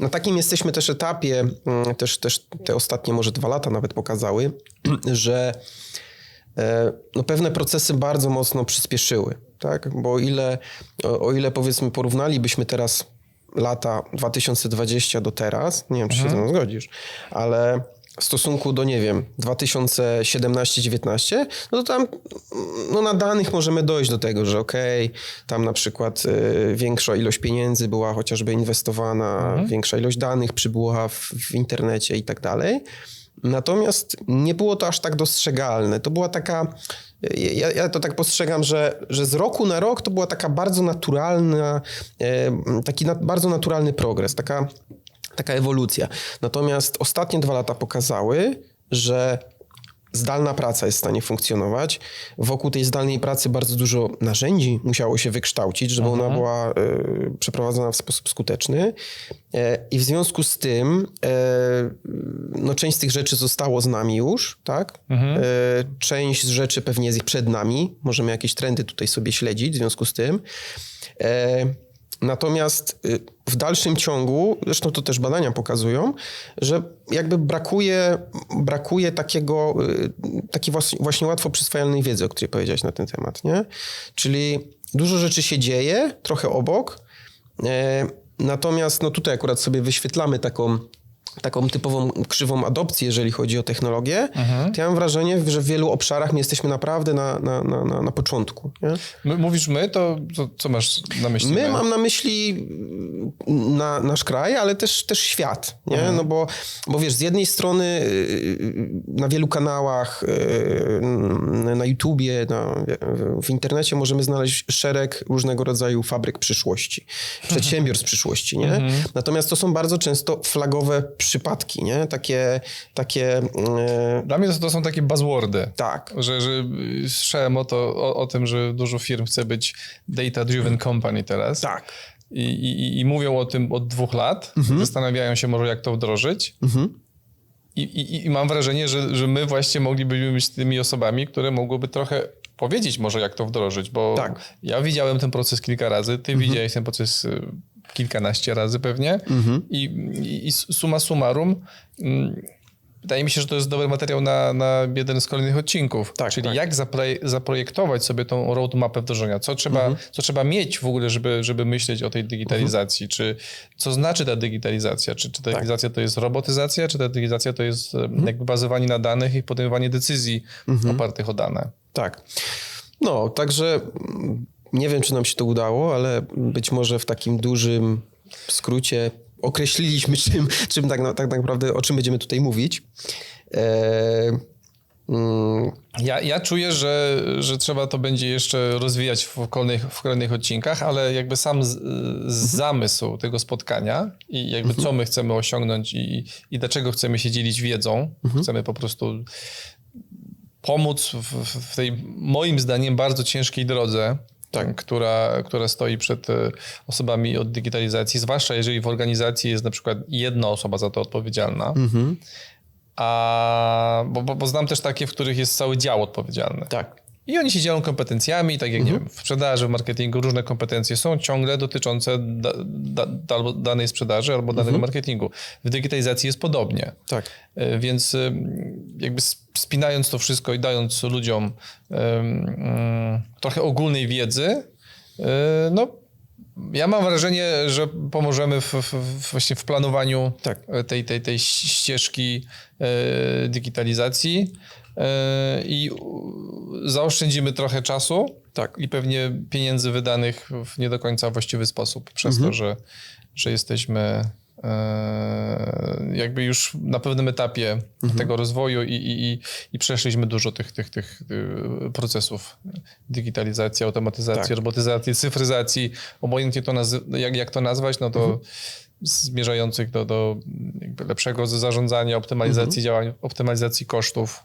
na takim jesteśmy też etapie, mm, też, też te ostatnie może dwa lata nawet pokazały, że e, no pewne procesy bardzo mocno przyspieszyły, tak? Bo o ile, o, ile powiedzmy porównalibyśmy teraz lata 2020 do teraz, nie wiem, czy się ze mną zgodzisz, ale w stosunku do, nie wiem, 2017-19, no to tam no na danych możemy dojść do tego, że okej, tam na przykład y, większa ilość pieniędzy była chociażby inwestowana, większa ilość danych przybyła w, w internecie i tak dalej. Natomiast nie było to aż tak dostrzegalne. To była taka. Ja, ja to tak postrzegam, że, że z roku na rok to była taka bardzo naturalna, e, taki na, bardzo naturalny progres, taka, taka ewolucja. Natomiast ostatnie dwa lata pokazały, że zdalna praca jest w stanie funkcjonować. Wokół tej zdalnej pracy bardzo dużo narzędzi musiało się wykształcić, żeby ona była e, przeprowadzona w sposób skuteczny. E, I w związku z tym e, no, część z tych rzeczy zostało z nami już, tak? E, część z rzeczy pewnie jest przed nami. Możemy jakieś trendy tutaj sobie śledzić w związku z tym. Natomiast y, w dalszym ciągu, zresztą to też badania pokazują, że jakby brakuje, brakuje takiego, y, takiej właśnie, właśnie łatwo przyswajalnej wiedzy, o której powiedziałeś na ten temat, nie? Czyli dużo rzeczy się dzieje, trochę obok, e, natomiast no tutaj akurat sobie wyświetlamy taką taką typową krzywą adopcji, jeżeli chodzi o technologię, to ja mam wrażenie, że w wielu obszarach my jesteśmy naprawdę na, na, na, na, na początku. My, mówisz my, to, to co masz na myśli? My mam na myśli na, nasz kraj, ale też, też świat, nie? No bo, bo wiesz, z jednej strony y, na wielu kanałach, y, na YouTubie, na, w internecie możemy znaleźć szereg różnego rodzaju fabryk przyszłości, przedsiębiorstw przyszłości, nie? Natomiast to są bardzo często flagowe przypadki, nie? Takie, takie y, Dla mnie to, to są takie buzzwordy. tak, Że, że słyszałem o, to, o, o tym, że dużo firm chce być data-driven company teraz. tak. I, i, I mówią o tym od dwóch lat. Mhm. Zastanawiają się może, jak to wdrożyć. I, i, I mam wrażenie, że, że my właśnie moglibyśmy być tymi osobami, które mogłyby trochę powiedzieć może, jak to wdrożyć, bo Tak. Mhm. ja widziałem ten proces kilka razy, ty widziałeś ten proces y, kilkanaście razy pewnie Mhm. I, i, summa summarum mm, wydaje mi się, że to jest dobry materiał na, na jeden z kolejnych odcinków. Tak, Czyli tak. jak zapre- zaprojektować sobie tą roadmapę wdrożenia, co trzeba, Mhm. co trzeba mieć w ogóle, żeby, żeby myśleć o tej digitalizacji, czy co znaczy ta digitalizacja, czy, czy Tak. ta digitalizacja to jest robotyzacja, czy ta digitalizacja to jest Mhm. jakby bazowanie na danych i podejmowanie decyzji opartych o dane. Tak. No, także mm, nie wiem, czy nam się to udało, ale być może w takim dużym skrócie określiliśmy, czym, czym tak, tak naprawdę, o czym będziemy tutaj mówić. E, mm, Ja, ja czuję, że, że trzeba to będzie jeszcze rozwijać w kolejnych, w kolejnych odcinkach, ale jakby sam z, zamysł tego spotkania i jakby co my chcemy osiągnąć i, i dlaczego chcemy się dzielić wiedzą, chcemy po prostu pomóc w, w tej moim zdaniem bardzo ciężkiej drodze, która, która stoi przed e, osobami od digitalizacji, zwłaszcza jeżeli w organizacji jest na przykład jedna osoba za to odpowiedzialna. A, bo, bo, bo znam też takie, w których jest cały dział odpowiedzialny. tak. I oni się dzielą kompetencjami, tak jak nie wiem, w sprzedaży, w marketingu różne kompetencje są ciągle dotyczące da, da, da, albo danej sprzedaży albo danego marketingu. W digitalizacji jest podobnie. Tak. E, Więc y, jakby sp- spinając to wszystko i dając ludziom ym, trochę ogólnej wiedzy, y, no ja mam wrażenie, że pomożemy w, w, właśnie w planowaniu Tak. tej, tej, tej ścieżki e, digitalizacji i u- zaoszczędzimy trochę czasu Tak. i pewnie pieniędzy wydanych w nie do końca właściwy sposób, przez to, że, że jesteśmy e, jakby już na pewnym etapie tego rozwoju i, i, i, i przeszliśmy dużo tych, tych, tych y, procesów digitalizacji, automatyzacji, Tak. robotyzacji, cyfryzacji, obojętnie to jak, jak to nazwać, no to zmierzających do, do lepszego zarządzania, optymalizacji działań, optymalizacji kosztów.